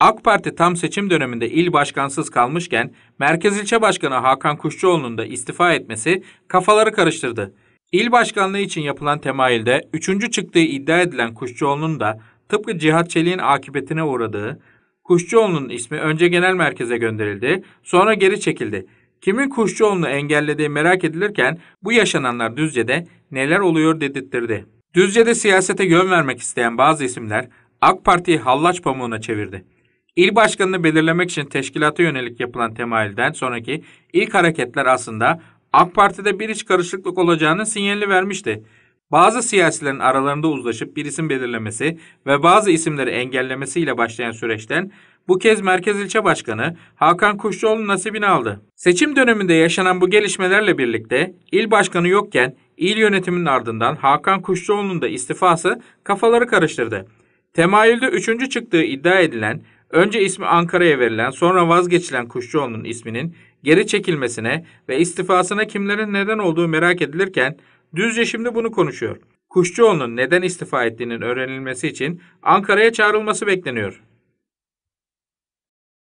AK Parti tam seçim döneminde il başkansız kalmışken Merkez İlçe Başkanı Hakan Kuşçuoğlu'nun da istifa etmesi kafaları karıştırdı. İl başkanlığı için yapılan temayülde üçüncü çıktığı iddia edilen Kuşçuoğlu'nun da tıpkı Cihat Çelik'in akıbetine uğradığı, Kuşçuoğlu'nun ismi önce genel merkeze gönderildi, sonra geri çekildi. Kimin Kuşçuoğlu'nu engellediği merak edilirken bu yaşananlar Düzce'de neler oluyor dedirttirdi. Düzce'de siyasete yön vermek isteyen bazı isimler AK Parti'yi hallaç pamuğuna çevirdi. İl başkanını belirlemek için teşkilata yönelik yapılan temayülden sonraki ilk hareketler aslında AK Parti'de bir iç karışıklık olacağının sinyalini vermişti. Bazı siyasilerin aralarında uzlaşıp bir isim belirlemesi ve bazı isimleri engellemesiyle başlayan süreçten bu kez Merkez İlçe Başkanı Hakan Kuşçuoğlu nasibini aldı. Seçim döneminde yaşanan bu gelişmelerle birlikte il başkanı yokken il yönetiminin ardından Hakan Kuşçuoğlu'nun da istifası kafaları karıştırdı. Temayülde üçüncü çıktığı iddia edilen, önce ismi Ankara'ya verilen sonra vazgeçilen Kuşçuoğlu'nun isminin geri çekilmesine ve istifasına kimlerin neden olduğu merak edilirken Düzce şimdi bunu konuşuyor. Kuşçuoğlu'nun neden istifa ettiğinin öğrenilmesi için Ankara'ya çağrılması bekleniyor.